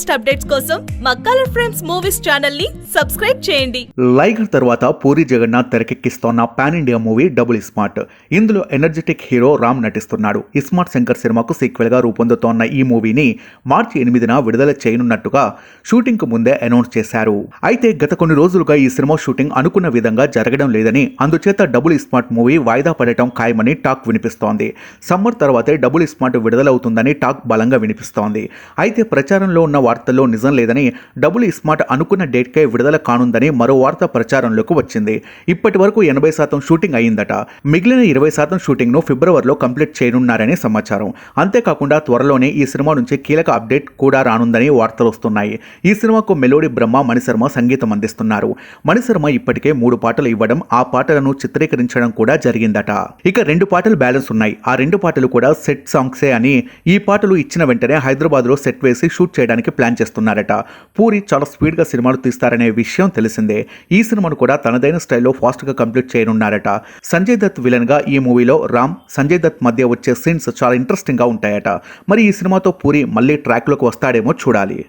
Latest updates కోసం మా colour frames movies ఛానల్ని సబ్స్క్రైబ్ చేయండి. లైగర్ తర్వాత Puri Jagannadh తెరకెక్కిస్తోన్న pan India movie double smart. ఇందులో ఎనర్జెటిక్ హీరో రామ్ నటిస్తున్నాడు. ఇస్మార్ట్ శంకర్ సినిమాకు సీక్వెల్గా రూపొందుతోన్న ఈ మూవీని మార్చి ఎనిమిదిన విడుదల చేయనున్నట్టుగా షూటింగ్కు ముందే అనౌన్స్ చేశారు. అయితే గత కొన్ని రోజులుగా ఈ సినిమా షూటింగ్ అనుకున్న విధంగా జరగడం లేదని అందుచేత డబుల్ స్మార్ట్ మూవీ వాయిదా పడటం ఖాయమని టాక్ వినిపిస్తోంది. సమ్మర్ తర్వాతే డబుల్ స్మార్ట్ విడుదలవుతుందని టాక్ బలంగా వినిపిస్తోంది. అయితే ప్రచారంలో ఉన్న వార్తల్లో నిజం లేదని డబుల్ ఇస్మార్ట్ అనుకున్న డేట్కే విడుదల కానుందని మరో వార్త ప్రచారంలోకి వచ్చింది. ఇప్పటి వరకు ఎనభై శాతం షూటింగ్ అయిందట. మిగిలిన ఇరవై శాతం షూటింగ్ను ఫిబ్రవరిలో కంప్లీట్ చేయనున్నారని సమాచారం. అంతేకాకుండా త్వరలోనే ఈ సినిమా నుంచి కీలక అప్డేట్ కూడా రానుందని వార్తలు వస్తున్నాయి. ఈ సినిమాకు మెలోడీ బ్రహ్మ మణిశర్మ సంగీతం అందిస్తున్నారు. మణిశర్మ ఇప్పటికే మూడు పాటలు ఇవ్వడం ఆ పాటలను చిత్రీకరించడం కూడా జరిగిందట. ఇక రెండు పాటలు బ్యాలెన్స్ ఉన్నాయి. ఆ రెండు పాటలు కూడా సెట్ సాంగ్సే అని ఈ పాటలు ఇచ్చిన వెంటనే హైదరాబాద్లో సెట్ వేసి షూట్ చేయడానికి ప్లాన్ చేస్తున్నారట. పూరి చాలా స్పీడ్గా సినిమాలు తీస్తారనే విషయం తెలిసిందే. ఈ సినిమాను కూడా తనదైన స్టైల్లో ఫాస్ట్గా కంప్లీట్ చేయనున్నారట. సంజయ్ దత్ విలన్గా ఈ మూవీలో రామ్ సంజయ్ దత్ మధ్య వచ్చే సీన్స్ చాలా ఇంట్రెస్టింగ్గా ఉంటాయట. మరి ఈ సినిమాతో పూరి మళ్ళీ ట్రాక్లోకి వస్తాడేమో చూడాలి.